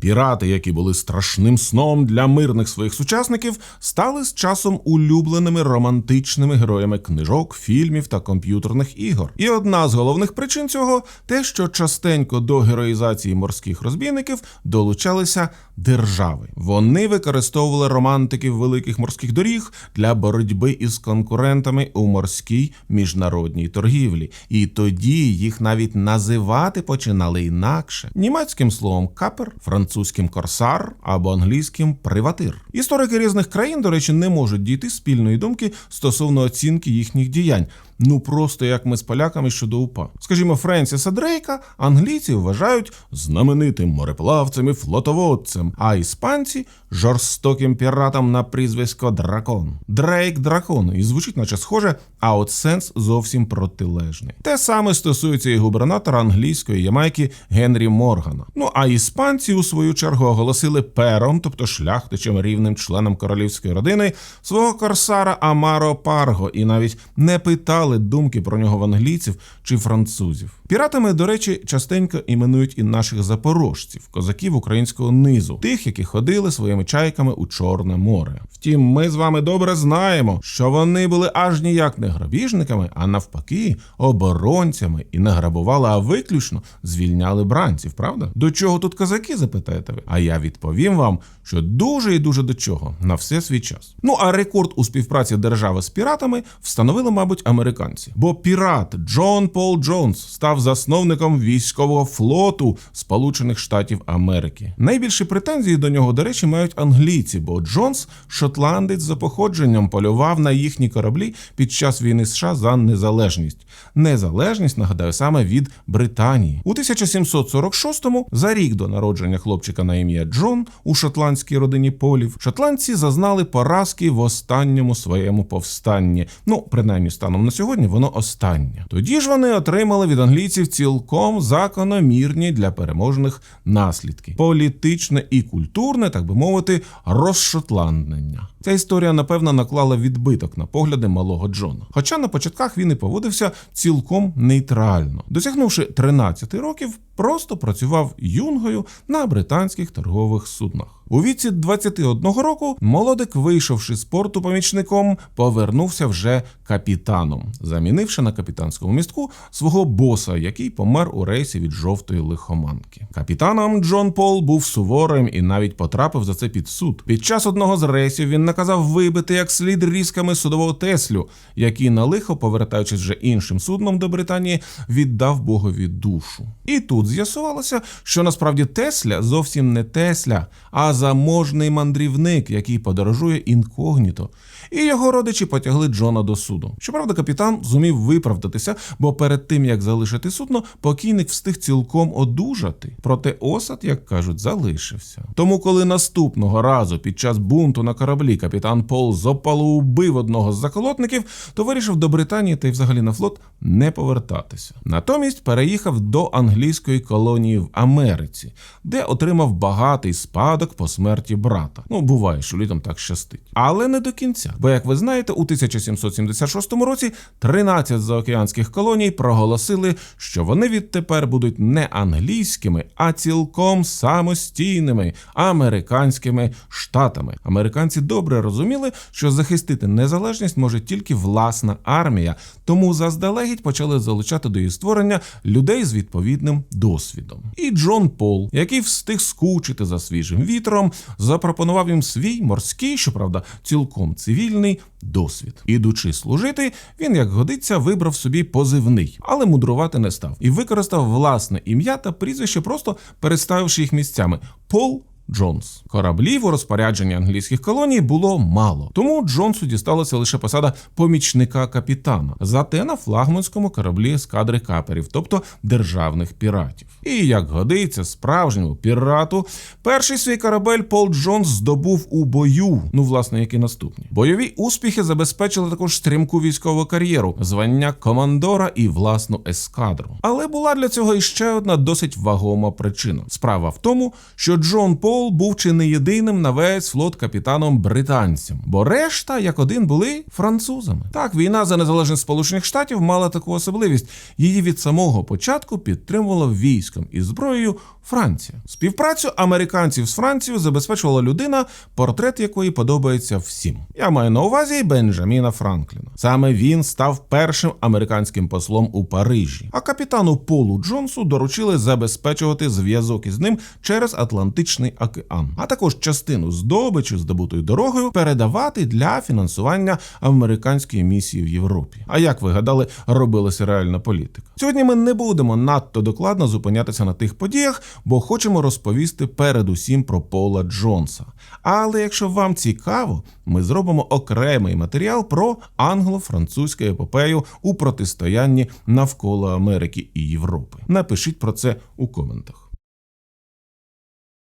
Пірати, які були страшним сном для мирних своїх сучасників, стали з часом улюбленими романтичними героями книжок, фільмів та комп'ютерних ігор. І одна з головних причин цього те, що частенько до героїзації морських розбійників долучалися держави. Вони використовували романтиків великих морських доріг для боротьби із конкурентами у морській міжнародній торгівлі. І тоді їх навіть називати починали інакше німецьким словом капер, французьким корсар або англійським приватир. Історики різних країн, до речі, не можуть дійти спільної думки стосовно оцінки їхніх діянь. Ну просто як ми з поляками щодо УПА. Скажімо, Френсіса Дрейка англійці вважають знаменитим мореплавцем і флотоводцем, а іспанці жорстоким піратом на прізвисько Дракон. Дрейк дракон, і звучить, наче схоже, а от сенс зовсім протилежний. Те саме стосується і губернатора англійської Ямайки Генрі Моргана. Ну а іспанці, у свою чергу, оголосили пером, тобто шляхтичем рівним членом королівської родини, свого корсара Амаро Парго, і навіть не питали думки про нього в англійців чи французів. Піратами, до речі, частенько іменують і наших запорожців, козаків українського низу, тих, які ходили своїми чайками у Чорне море. Втім, ми з вами добре знаємо, що вони були аж ніяк не грабіжниками, а навпаки, оборонцями і не грабували, а виключно звільняли бранців. Правда? До чого тут козаки? запитаєте ви? А я відповім вам, що дуже і дуже до чого на все свій час. Ну а рекорд у співпраці держави з піратами встановили, мабуть, американці. Бо пірат Джон Пол Джонс став засновником військового флоту Сполучених Штатів Америки. Найбільші претензії до нього, до речі, мають англійці, бо Джонс, шотландець за походженням, полював на їхні кораблі під час війни США за незалежність. Незалежність, нагадаю, саме від Британії. У 1746-му, за рік до народження хлопчика на ім'я Джон у шотландській родині Полів, шотландці зазнали поразки в останньому своєму повстанні. Ну, принаймні, станом на сьогодні воно останнє. Тоді ж вони отримали від англійців цілком закономірні для переможних наслідки: політичне і культурне, так би мовити, розшотланднення. Ця історія, напевно, наклала відбиток на погляди малого Джона. Хоча на початках він і поводився цілком нейтрально. Досягнувши 13 років, просто працював юнгою на британських торгових суднах. У віці 21 року молодик, вийшовши з порту помічником, повернувся вже капітаном, замінивши на капітанському містку свого боса, який помер у рейсі від жовтої лихоманки. Капітаном Джон Пол був суворим і навіть потрапив за це під суд. Під час одного з рейсів він наказав вибити як слід різками судового Теслю, який на лихо, повертаючись вже іншим судном до Британії, віддав богові душу. І тут з'ясувалося, що насправді Тесля зовсім не Тесля, а заможний мандрівник, який подорожує інкогніто. І його родичі потягли Джона до суду. Щоправда, капітан зумів виправдатися, бо перед тим як залишити судно, покійник встиг цілком одужати. Проте осад, як кажуть, залишився. Тому, коли наступного разу під час бунту на кораблі капітан Пол з опалу убив одного з заколотників, то вирішив до Британії та й взагалі на флот не повертатися. Натомість переїхав до англійської колонії в Америці, де отримав багатий спадок по смерті брата. Ну, буває, що літом так щастить. Але не до кінця. Бо, як ви знаєте, у 1776 році 13 заокеанських колоній проголосили, що вони відтепер будуть не англійськими, а цілком самостійними американськими штатами. Американці добре розуміли, що захистити незалежність може тільки власна армія, тому заздалегідь почали залучати до її створення людей з відповідним досвідом. І Джон Пол, який встиг скучити за свіжим вітром, запропонував їм свій морський, щоправда, цілком цивільний досвід. Ідучи служити, він, як годиться, вибрав собі позивний, але мудрувати не став і використав власне ім'я та прізвище, просто переставивши їх місцями Пол. Джонс. Кораблів у розпорядженні англійських колоній було мало, тому Джонсу дісталася лише посада помічника капітана, зате на флагманському кораблі ескадри каперів, тобто державних піратів. І як годиться справжньому пірату, перший свій корабель Пол Джонс здобув у бою. Ну, власне, які наступні бойові успіхи забезпечили також стрімку військову кар'єру, звання командора і власну ескадру. Але була для цього іще одна досить вагома причина. Справа в тому, що Джон Пол був чи не єдиним на весь флот капітаном британцем, бо решта, як один, були французами. Так, війна за незалежність Сполучених Штатів мала таку особливість. Її від самого початку підтримувало військом і зброєю Франція. Співпрацю американців з Францією забезпечувала людина, портрет якої подобається всім. Я маю на увазі Бенджаміна Франкліна. Саме він став першим американським послом у Парижі, а капітану Полу Джонсу доручили забезпечувати зв'язок із ним через Атлантичний океан, а також частину здобичі, здобутої дорогою, передавати для фінансування американської місії в Європі. А як ви гадали, робилася реальна політика? Сьогодні ми не будемо надто докладно зупинятися на тих подіях, бо хочемо розповісти передусім про Пола Джонса. Але якщо вам цікаво, ми зробимо окремий матеріал про англо-французьку епопею у протистоянні навколо Америки і Європи. Напишіть про це у коментах.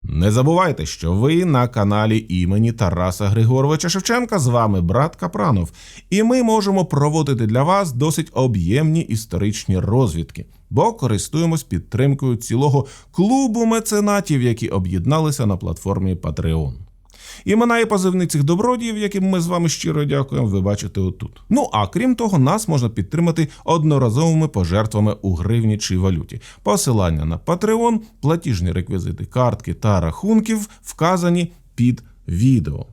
Не забувайте, що ви на каналі імені Тараса Григоровича Шевченка. З вами брат Капранов, і ми можемо проводити для вас досить об'ємні історичні розвідки, бо користуємось підтримкою цілого клубу меценатів, які об'єдналися на платформі Patreon. Імена і позивні цих добродіїв, яким ми з вами щиро дякуємо, ви бачите отут. Ну а крім того, нас можна підтримати одноразовими пожертвами у гривні чи валюті. Посилання на Patreon, платіжні реквізити картки та рахунків вказані під відео.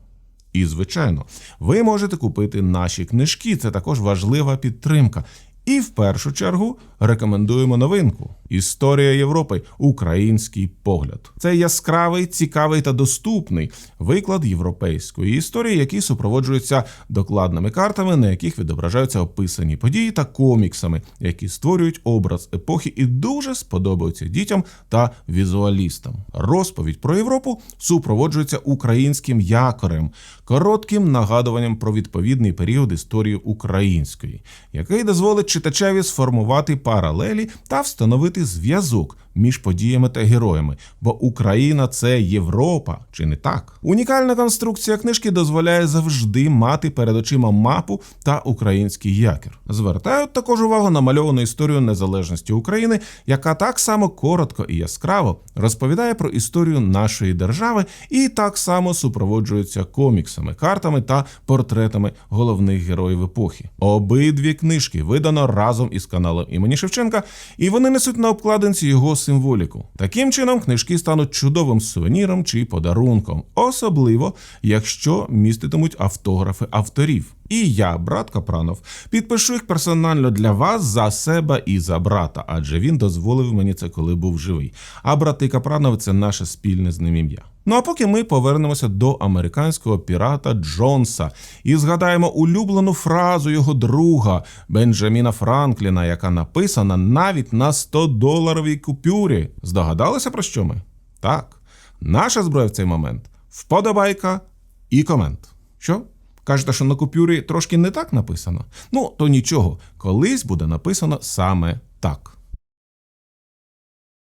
І, звичайно, ви можете купити наші книжки, це також важлива підтримка. І в першу чергу рекомендуємо новинку Історія Європи. Український погляд. Це яскравий, цікавий та доступний виклад європейської історії, який супроводжується докладними картами, на яких відображаються описані події та коміксами, які створюють образ епохи і дуже сподобаються дітям та візуалістам. Розповідь про Європу супроводжується українським якорем, коротким нагадуванням про відповідний період історії української, який дозволить читачеві сформувати паралелі та встановити зв'язок між подіями та героями, бо Україна це Європа, чи не так? Унікальна конструкція книжки дозволяє завжди мати перед очима мапу та український якір. Звертають також увагу на мальовану історію незалежності України, яка так само коротко і яскраво розповідає про історію нашої держави і так само супроводжується коміксами, картами та портретами головних героїв епохи. Обидві книжки видано разом із каналом імені Шевченка, і вони несуть на обкладинці його символіку. Таким чином, книжки стануть чудовим сувеніром чи подарунком, особливо якщо міститимуть автографи авторів. І я, брат Капранов, підпишу їх персонально для вас за себе і за брата, адже він дозволив мені це, коли був живий. А брати Капранов це наше спільне з ним ім'я. Ну а поки ми повернемося до американського пірата Джонса і згадаємо улюблену фразу його друга Бенджаміна Франкліна, яка написана навіть на 100-доларовій купюрі. Здогадалися про що ми? Так, наша зброя в цей момент вподобайка і комент. Що? Кажете, що на купюрі трошки не так написано? Ну, то нічого, колись буде написано саме так.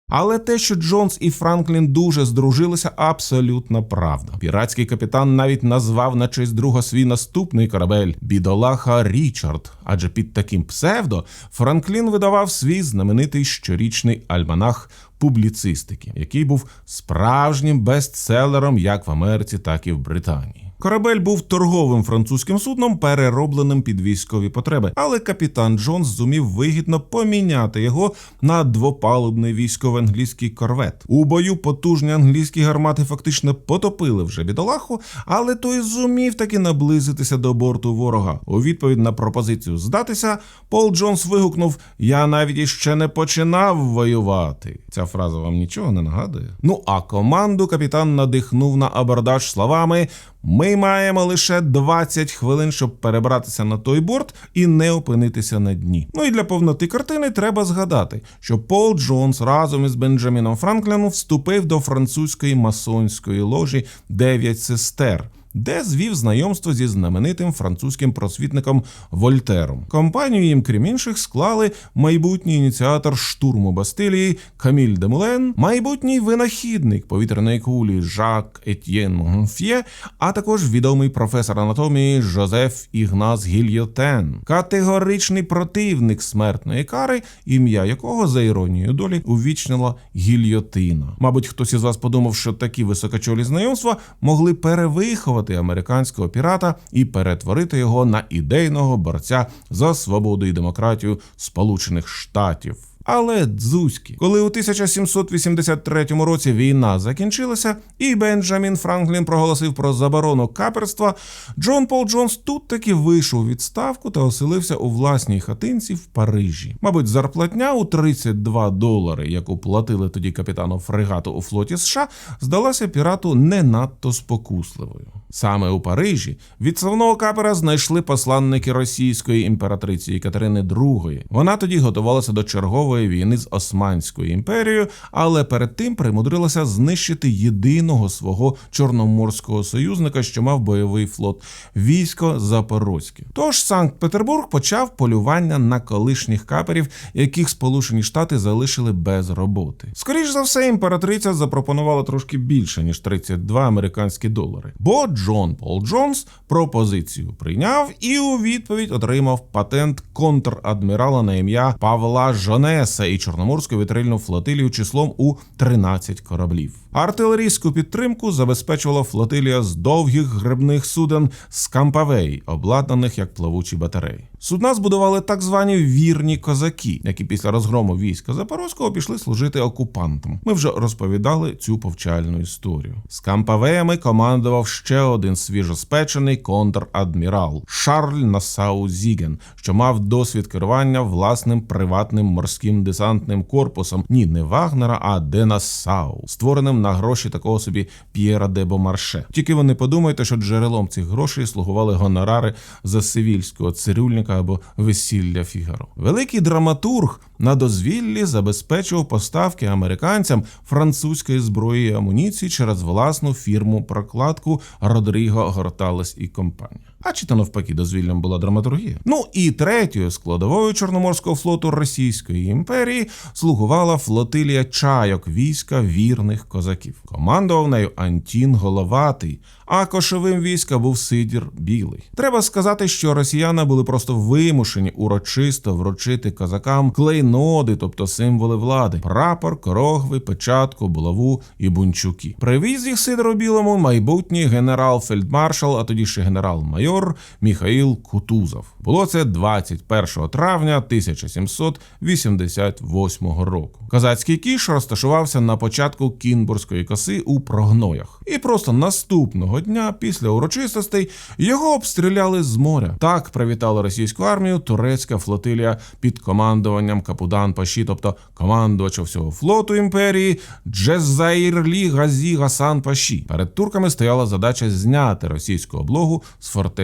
Але те, що Джонс і Франклін дуже здружилися, абсолютна правда. Піратський капітан навіть назвав на честь друга свій наступний корабель бідолаха Річард. Адже під таким псевдо Франклін видавав свій знаменитий щорічний альманах публіцистики, який був справжнім бестселером як в Америці, так і в Британії. Корабель був торговим французьким судном, переробленим під військові потреби, але капітан Джонс зумів вигідно поміняти його на двопалубний військово-англійський корвет. У бою потужні англійські гармати фактично потопили вже бідолаху, але той зумів таки наблизитися до борту ворога. У відповідь на пропозицію здатися, Пол Джонс вигукнув: Я навіть іще не починав воювати. Ця фраза вам нічого не нагадує. Ну а команду капітан надихнув на абордаж словами. Ми маємо лише 20 хвилин, щоб перебратися на той борт і не опинитися на дні. Ну і для повноти картини треба згадати, що Пол Джонс разом із Бенджаміном Франкліном вступив до французької масонської ложі «Дев'ять сестер. Де звів знайомство зі знаменитим французьким просвітником Вольтером. Компанію їм, крім інших, склали майбутній ініціатор штурму Бастилії Каміль де Мулен, майбутній винахідник повітряної кулі Жак Етьєн Монф'є, а також відомий професор анатомії Жозеф Ігназ Гільйотен, категоричний противник смертної кари, ім'я якого за іронією долі увічнила гільйотина. Мабуть, хтось із вас подумав, що такі високочолі знайомства могли перевиховати американського пірата і перетворити його на ідейного борця за свободу і демократію Сполучених Штатів. Але дзузькі. Коли у 1783 році війна закінчилася, і Бенджамін Франклін проголосив про заборону каперства, Джон Пол Джонс тут таки вийшов у відставку та оселився у власній хатинці в Парижі. Мабуть, зарплатня у 32 долари, яку платили тоді капітану фрегату у флоті США, здалася пірату не надто спокусливою. Саме у Парижі відставного капера знайшли посланники російської імператриці Екатерини II. Вона тоді готувалася до чергової війни з Османською імперією, але перед тим примудрилася знищити єдиного свого чорноморського союзника, що мав бойовий флот військо Запорозьке. Тож Санкт-Петербург почав полювання на колишніх каперів, яких Сполучені Штати залишили без роботи. Скоріш за все, імператриця запропонувала трошки більше ніж 32 американські долари. Бо Джон Пол Джонс пропозицію прийняв і у відповідь отримав патент контр-адмірала на ім'я Павла Жонеса і Чорноморську вітрильну флотилію числом у 13 кораблів. Артилерійську підтримку забезпечувала флотилія з довгих грибних суден з Кампавей, обладнаних як плавучі батареї. Судна збудували так звані вірні козаки, які після розгрому війська Запорозького пішли служити окупантам. Ми вже розповідали цю повчальну історію. З Кампавеями командував ще один свіжоспечений контр-адмірал Шарль Насау Зіген, що мав досвід керування власним приватним морським десантним корпусом. Ні, не Вагнера, а де Нассау, створеним на гроші такого собі П'єра де Бомарше. Тільки ви не подумайте, що джерелом цих грошей слугували гонорари за сивільського цирюльника або весілля Фігаро. Великий драматург на дозвіллі забезпечував поставки американцям французької зброї і амуніції через власну фірму прокладку Родріго Горталес і компанія. А чи то навпаки дозвіллям була драматургія? Ну і третьою складовою Чорноморського флоту Російської імперії слугувала флотилія чайок війська вірних козаків. Командував нею Антін Головатий, а кошовим війська був Сидір Білий. Треба сказати, що росіяни були просто вимушені урочисто вручити козакам клейноди, тобто символи влади: прапор, корогви, печатку, булаву і бунчуки. Привіз їх Сидору Білому майбутній генерал-фельдмаршал, а тоді ще генерал-майор Міхаїл Кутузов. Було це 21 травня 1788 року. Козацький кіш розташувався на початку Кінбурзької коси у прогноях, і просто наступного дня після урочистостей його обстріляли з моря. Так привітала російську армію турецька флотилія під командуванням Капудан Паші, тобто командувача всього флоту імперії Джезаїрлі Газі Гасан Паші. Перед турками стояла задача зняти російську облогу з фортеці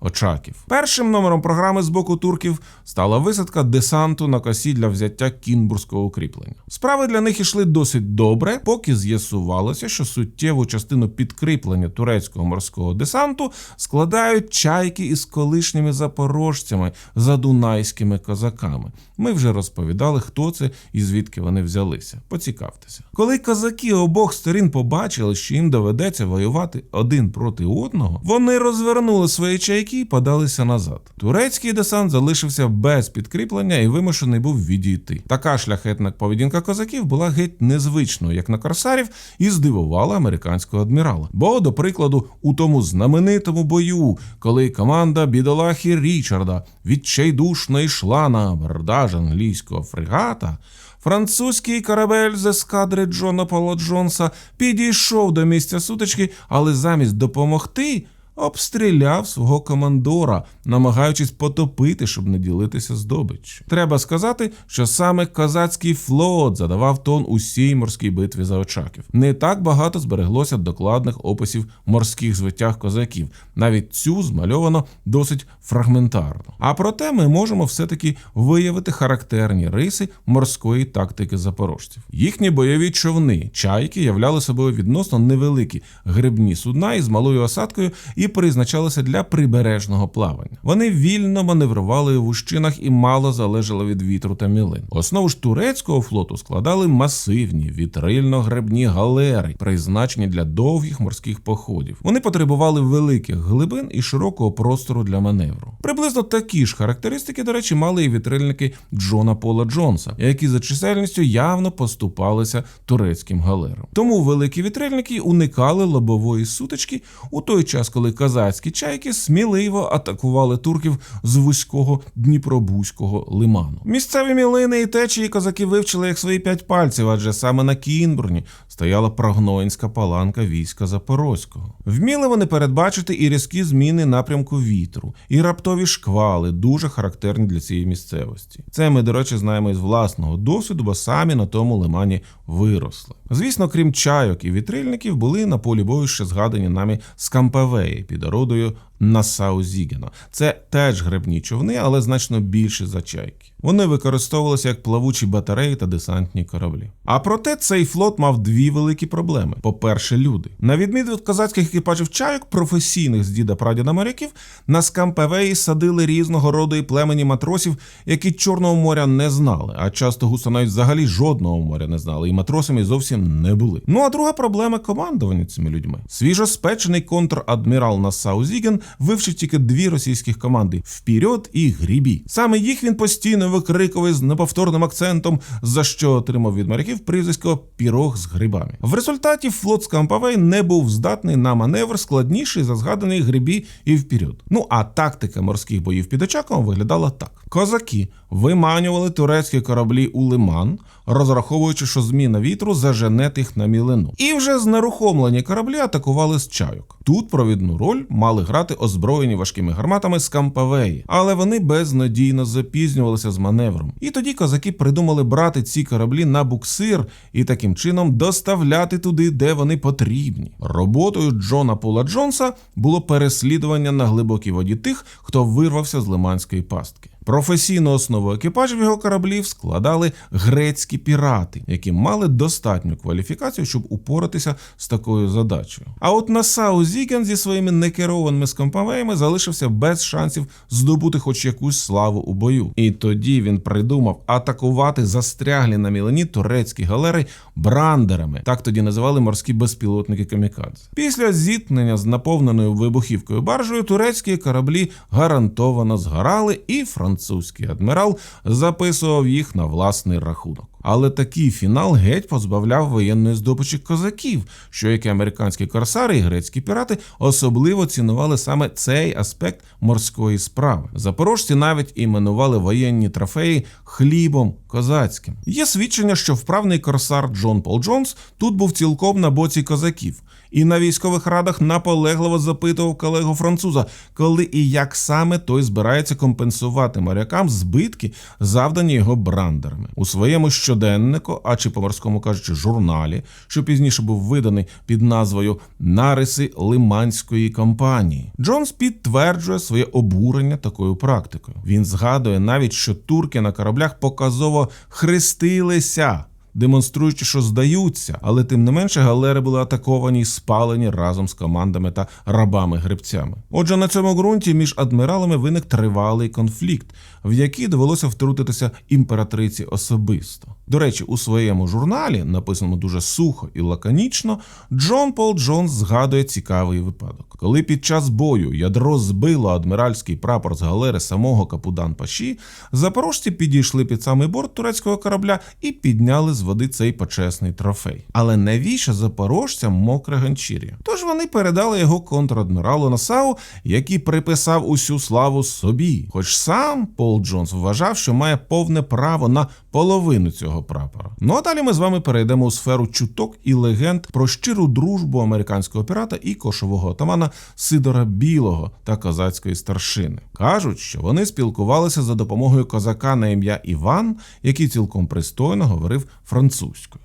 Очаків. Першим номером програми з боку турків стала висадка десанту на косі для взяття кінбурзького укріплення. Справи для них ішли досить добре, поки з'ясувалося, що суттєву частину підкріплення турецького морського десанту складають чайки із колишніми запорожцями задунайськими козаками. Ми вже розповідали, хто це і звідки вони взялися. Поцікавтеся. Коли козаки обох сторін побачили, що їм доведеться воювати один проти одного, вони розвернули свої чайки і подалися назад. Турецький десант залишився без підкріплення і вимушений був відійти. Така шляхетна поведінка козаків була геть незвичною, як на корсарів, і здивувала американського адмірала. Бо, до прикладу, у тому знаменитому бою, коли команда бідолахи Річарда відчайдушно йшла на абордаж англійського фрегата. Французький корабель з ескадри Джона Пола Джонса підійшов до місця сутички, але замість допомогти обстріляв свого командора, намагаючись потопити, щоб не ділитися здобиччю. Треба сказати, що саме козацький флот задавав тон усій морській битві за Очаків. Не так багато збереглося докладних описів морських звитяг козаків. Навіть цю змальовано досить фрагментарно. А проте ми можемо все-таки виявити характерні риси морської тактики запорожців. Їхні бойові човни, чайки являли собою відносно невеликі грибні судна із малою осадкою і призначалися для прибережного плавання. Вони вільно маневрували в ущинах і мало залежали від вітру та мілин. Основу ж турецького флоту складали масивні вітрильно-гребні галери, призначені для довгих морських походів. Вони потребували великих глибин і широкого простору для маневру. Приблизно такі ж характеристики, до речі, мали і вітрильники Джона Пола Джонса, які за чисельністю явно поступалися турецьким галерам. Тому великі вітрильники уникали лобової сутички у той час, коли коли козацькі чайки сміливо атакували турків з вузького Дніпробузького лиману. Місцеві мілини і течії козаки вивчили як свої п'ять пальців, адже саме на Кінбурні стояла прогноїнська паланка війська Запорозького. Вміли вони передбачити і різкі зміни напрямку вітру, і раптові шквали, дуже характерні для цієї місцевості. Це ми, до речі, знаємо із власного досвіду, бо самі на тому лимані виросли. Звісно, крім чайок і вітрильників, були на полі бою ще згадані нами скампавеї під орудою Насау Зігена. Це теж гребні човни, але значно більші за чайки. Вони використовувалися як плавучі батареї та десантні кораблі. А проте цей флот мав дві великі проблеми: по-перше, люди. На відміну від козацьких екіпажів чайок, професійних з діда прадіда моряків, на скампевеї садили різного роду і племені матросів, які Чорного моря не знали, а часто густо навіть взагалі жодного моря не знали, і матросами зовсім не були. Ну а друга проблема командування цими людьми. Свіжоспечений контр-адмірал Насау Зіген вивчив тільки дві російських команди впірьот і грібі. Саме їх він постійно викрикував з неповторним акцентом, за що отримав від моряків прізвисько пірог з грибами. В результаті флот Скампавей не був здатний на маневр складніший за згаданий грибі і впірьот. Ну а тактика морських боїв під Очаковом виглядала так: козаки виманювали турецькі кораблі у лиман, розраховуючи, що зміна вітру зажене їх на мілину. І вже знерухомлені кораблі атакували з чайок. Тут провідну роль мали грати озброєні важкими гарматами з Кампавеї, але вони безнадійно запізнювалися з маневром. І тоді козаки придумали брати ці кораблі на буксир і таким чином доставляти туди, де вони потрібні. Роботою Джона Пола Джонса було переслідування на глибокій воді тих, хто вирвався з лиманської пастки. Професійну основу екіпажів його кораблів складали грецькі пірати, які мали достатню кваліфікацію, щоб упоратися з такою задачею. А от Насау Зіген зі своїми некерованими скампавеями залишився без шансів здобути хоч якусь славу у бою. І тоді він придумав атакувати застряглі на мілені турецькі галери брандерами. Так тоді називали морські безпілотники камікадзе. Після зіткнення з наповненою вибухівкою баржею турецькі кораблі гарантовано згорали, і французький адмірал записував їх на власний рахунок. Але такий фінал геть позбавляв воєнної здобичі козаків, що як і американські корсари і грецькі пірати особливо цінували саме цей аспект морської справи. Запорожці навіть іменували воєнні трофеї хлібом козацьким. Є свідчення, що вправний корсар Джон Пол Джонс тут був цілком на боці козаків. І на військових радах наполегливо запитував колегу француза, коли і як саме той збирається компенсувати морякам збитки, завдані його брандерами у своєму щоденнику, а чи по морському кажучи, журналі, що пізніше був виданий під назвою Нариси Лиманської компанії. Джонс підтверджує своє обурення такою практикою. Він згадує навіть, що турки на кораблях показово хрестилися демонструючи, що здаються, але тим не менше галери були атаковані і спалені разом з командами та рабами-гребцями. Отже, на цьому ґрунті між адміралами виник тривалий конфлікт, в який довелося втрутитися імператриці особисто. До речі, у своєму журналі, написаному дуже сухо і лаконічно, Джон Пол Джонс згадує цікавий випадок. Коли під час бою ядро збило адміральський прапор з галери самого Капудан Паші, запорожці підійшли під самий борт турецького корабля і підняли з води цей почесний трофей. Але навіщо запорожцям мокре ганчір'я? Тож вони передали його контрадміралу Насау, який приписав усю славу собі. Хоч сам Пол Джонс вважав, що має повне право на половину цього прапора. Ну а далі ми з вами перейдемо у сферу чуток і легенд про щиру дружбу американського пірата і кошового отамана Сидора Білого та козацької старшини. Кажуть, що вони спілкувалися за допомогою козака на ім'я Іван, який цілком пристойно говорив французькою.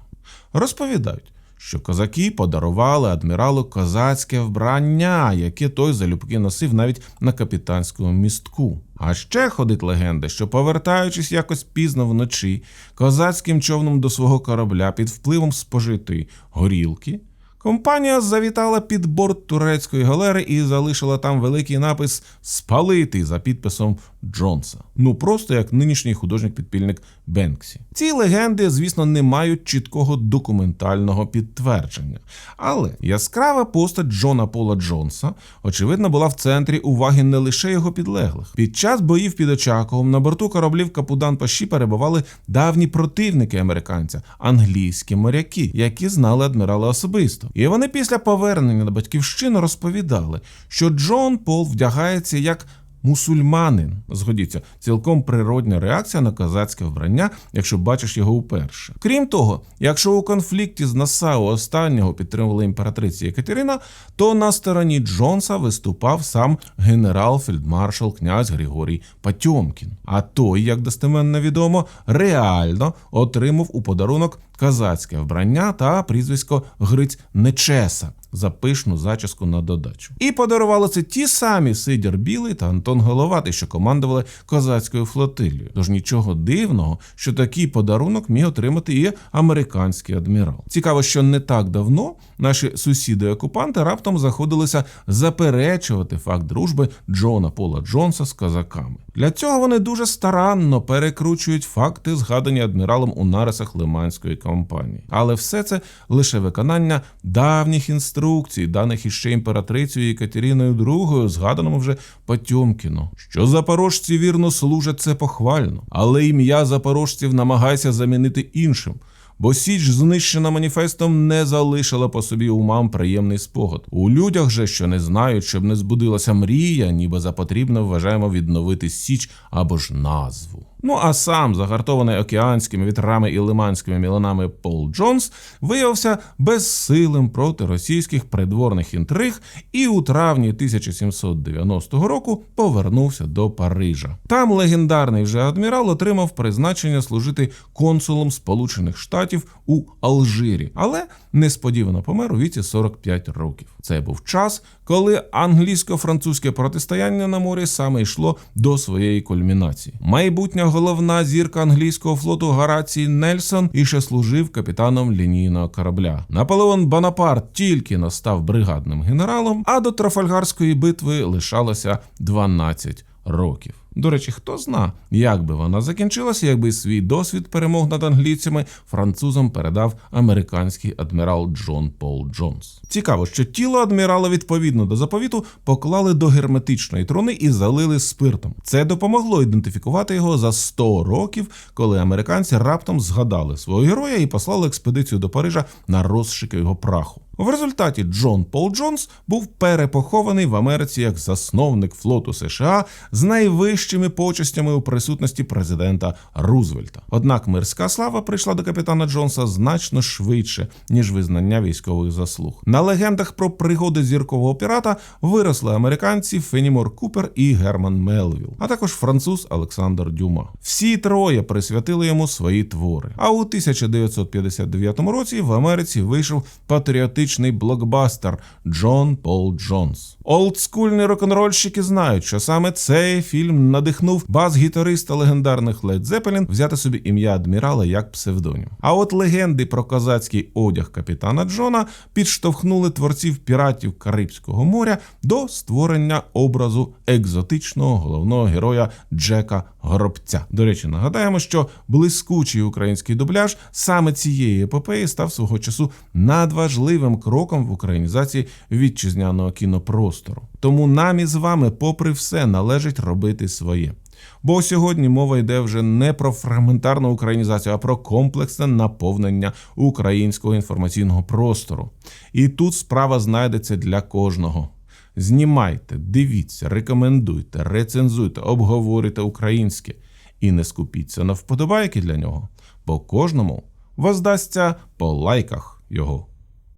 Розповідають. Що козаки подарували адміралу козацьке вбрання, яке той залюбки носив навіть на капітанському містку. А ще ходить легенда, що повертаючись якось пізно вночі козацьким човном до свого корабля під впливом спожитої горілки, компанія завітала під борт турецької галери і залишила там великий напис Спалити за підписом Джонса. Ну просто як нинішній художник-підпільник Бенксі. Ці легенди, звісно, не мають чіткого документального підтвердження. Але яскрава постать Джона Пола Джонса, очевидно, була в центрі уваги не лише його підлеглих. Під час боїв під Очаковом на борту кораблів Капудан Паші перебували давні противники американця, англійські моряки, які знали адмірала особисто. І вони після повернення на батьківщину розповідали, що Джон Пол вдягається як мусульманин. Згодіться, цілком природня реакція на козацьке вбрання, якщо бачиш його вперше. Крім того, якщо у конфлікті з Насау останнього підтримувала імператриця Екатерина, то на стороні Джонса виступав сам генерал-фельдмаршал князь Григорій Патьомкін. А той, як достеменно відомо, реально отримав у подарунок козацьке вбрання та прізвисько Гриць Нечеса за пишну зачіску на додачу. І подарували це ті самі Сидір Білий та Антон Головатий, що командували козацькою флотилією. Тож нічого дивного, що такий подарунок міг отримати і американський адмірал. Цікаво, що не так давно наші сусіди-окупанти раптом заходилися заперечувати факт дружби Джона Пола Джонса з козаками. Для цього вони дуже старанно перекручують факти, згадані адміралом у нарисах Лиманської кампанії. Але все це лише виконання давніх інструкцій, даних іще імператрицею Екатериною II, згаданому вже Потьомкіно. Що запорожці вірно служать це похвально, але ім'я запорожців намагайся замінити іншим. Бо Січ, знищена маніфестом, не залишила по собі умам приємний спогад. У людях же, що не знають, щоб не збудилася мрія, ніби за потрібне вважаємо відновити Січ або ж назву. Ну а сам, загартований океанськими вітрами і лиманськими міланами Пол Джонс, виявився безсилим проти російських придворних інтриг і у травні 1790 року повернувся до Парижа. Там легендарний вже адмірал отримав призначення служити консулом Сполучених Штатів у Алжирі, але несподівано помер у віці 45 років. Це був час, коли англійсько-французьке протистояння на морі саме йшло до своєї кульмінації. Майбутня головна зірка англійського флоту Гарацій Нельсон і ще служив капітаном лінійного корабля. Наполеон Бонапарт тільки настав бригадним генералом, а до Трафальгарської битви лишалося 12 років. До речі, хто зна, як би вона закінчилася, якби свій досвід перемог над англійцями французам передав американський адмірал Джон Пол Джонс. Цікаво, що тіло адмірала відповідно до заповіту поклали до герметичної труни і залили спиртом. Це допомогло ідентифікувати його за 100 років, коли американці раптом згадали свого героя і послали експедицію до Парижа на розшуки його праху. В результаті Джон Пол Джонс був перепохований в Америці як засновник флоту США з найвищими почестями у присутності президента Рузвельта. Однак мирська слава прийшла до капітана Джонса значно швидше ніж визнання військових заслуг. На легендах про пригоди зіркового пірата виросли американці Фенімор Купер і Герман Мелвіл, а також француз Олександр Дюма. Всі троє присвятили йому свої твори. А у 1959 році в Америці вийшов патріотичний блокбастер Джон Пол Джонс. Олдскульні рок-н-рольщики знають, що саме цей фільм надихнув бас-гітариста легендарних Led Zeppelin взяти собі ім'я адмірала як псевдонім. А от легенди про козацький одяг капітана Джона підштовхнули творців піратів Карибського моря до створення образу екзотичного головного героя Джека Горобця. До речі, нагадаємо, що блискучий український дубляж саме цієї епопеї став свого часу надважливим кроком в українізації вітчизняного кінопростору. Тому нам із вами, попри все, належить робити своє. Бо сьогодні мова йде вже не про фрагментарну українізацію, а про комплексне наповнення українського інформаційного простору. І тут справа знайдеться для кожного. Знімайте, дивіться, рекомендуйте, рецензуйте, обговорюйте українське і не скупіться на вподобайки для нього, бо кожному воздасться по лайках його.